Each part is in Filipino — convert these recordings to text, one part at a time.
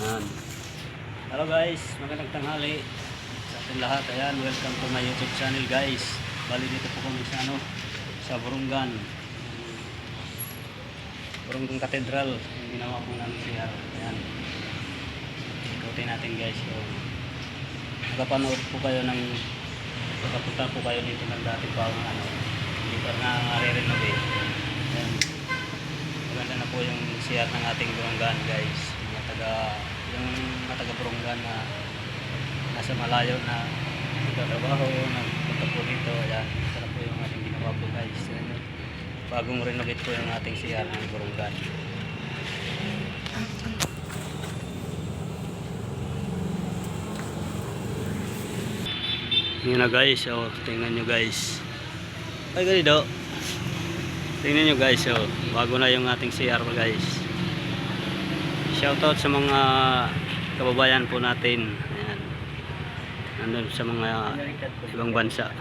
Yan. Hello guys, magandang tanghali sa ating lahat. Ayan, welcome to my YouTube channel guys. Bali dito po kami sa ano, sa Burungan. Burungan Cathedral. Yung ginawa po namin siya. Ayan. Ikutin natin guys. So, magpapanood po kayo ng Pagkapunta po kayo dito ng dati pa ano, hindi pa na re-renovate. Ayan. Maganda na po yung CR ng ating Burungan guys. Mga taga, yung mga taga Burungan na nasa malayo na nagtatrabaho, nagpunta po dito. Ayan, ito na po yung ating ginawa po guys. Ayan, bagong renovate po yung ating CR ng Burungan. Yun na guys, oh, tingnan nyo guys. Ay ganito. Tingnan nyo guys, oh, bago na yung ating CR guys. Shoutout sa mga kababayan po natin. Ayan. Nandun sa mga ibang bansa.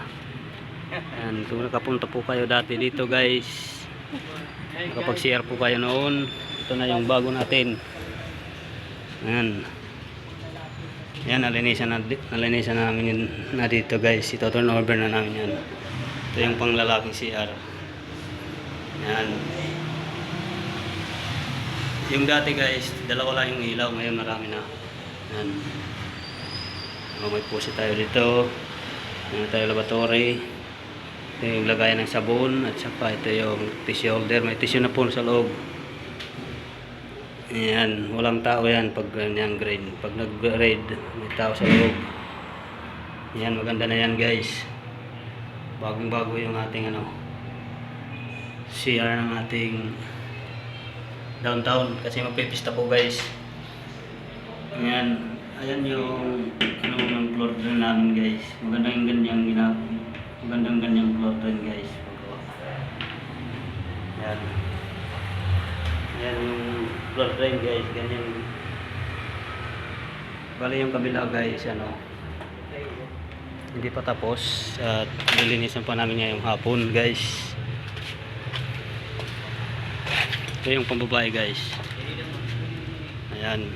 Ayan, kung nakapunta po kayo dati dito guys. Kapag CR po kayo noon, ito na yung bago natin. Ayan. Yan, nalinisan na, nalinisan na namin yun na dito guys. Ito turn over na namin yan. Ito yung panglalaking CR. Yan. Yung dati guys, dalawa lang yung ilaw. Ngayon marami na. Yan. Oh, may pusi tayo dito. Yan tayo laboratory. Ito yung lagayan ng sabon. At saka ito yung tissue holder. May tissue na po sa loob. Ayan, walang tao yan pag ganyan grade. Pag nag-grade, may tao sa loob. Ayan, maganda na yan guys. Bagong bago yung ating ano, CR ng ating downtown. Kasi magpipista po guys. Ayan, ayan yung ano ng floor drain namin guys. Magandang ganyang ginagawa. Magandang ganyang floor drain guys. Ayan. Ayan yung floor drain guys, ganyan. Bali yung kabila guys, ano. Hindi pa tapos at nilinisan pa namin ngayong hapon guys. Ito yung pambabae guys. Ayan.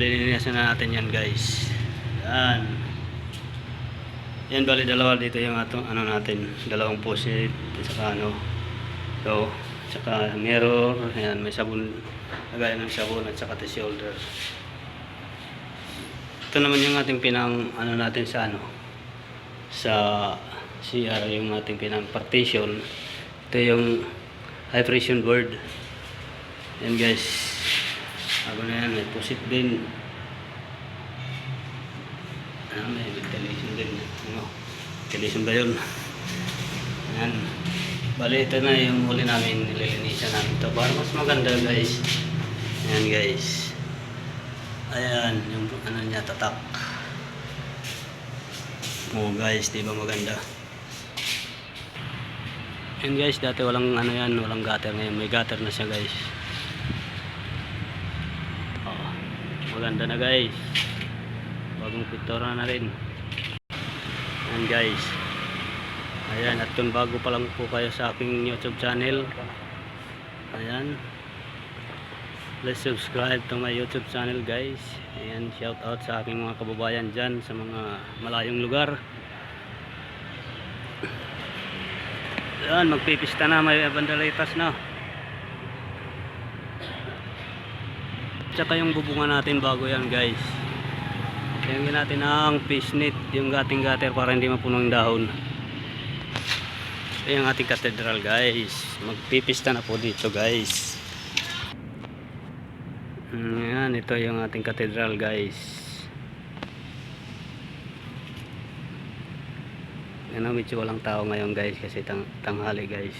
Lilinisan na natin yan guys. Ayan. Yan bali dalawa dito yung atong ano natin, dalawang posit saka ano. So, Tsaka mirror, ayan, may sabon, lagay ng sabon at saka tissue holder. Ito naman yung ating pinang, ano natin sa ano, sa CR, yung ating pinang partition. Ito yung high pressure board. Yan guys. Ako na yan, may pusit din. Ah, may ventilation din. Ano, ventilation ba yun? Yan. Bali, ito na yung huli namin, nililinisan namin ito. Para mas maganda guys. Ayan guys. Ayan, yung ano niya, tatak. Oh guys, di ba maganda? Ayan guys, dati walang ano yan, walang gutter ngayon. May gutter na siya guys. Oh, maganda na guys. Bagong pintura na rin. Ayan guys. Ayan, at kung bago pa lang po kayo sa aking YouTube channel, ayan, please subscribe to my YouTube channel guys. Ayan, shout out sa aking mga kababayan dyan sa mga malayong lugar. Ayan, magpipista na, may bandalitas na. Tsaka yung bubungan natin bago yan guys. Ayan natin ang fish net, yung gating gater para hindi mapuno yung dahon. Ito yung ating katedral guys. Magpipista na po dito guys. Ayan, ito yung ating katedral guys. Yan ang medyo walang tao ngayon guys kasi tang tanghali guys.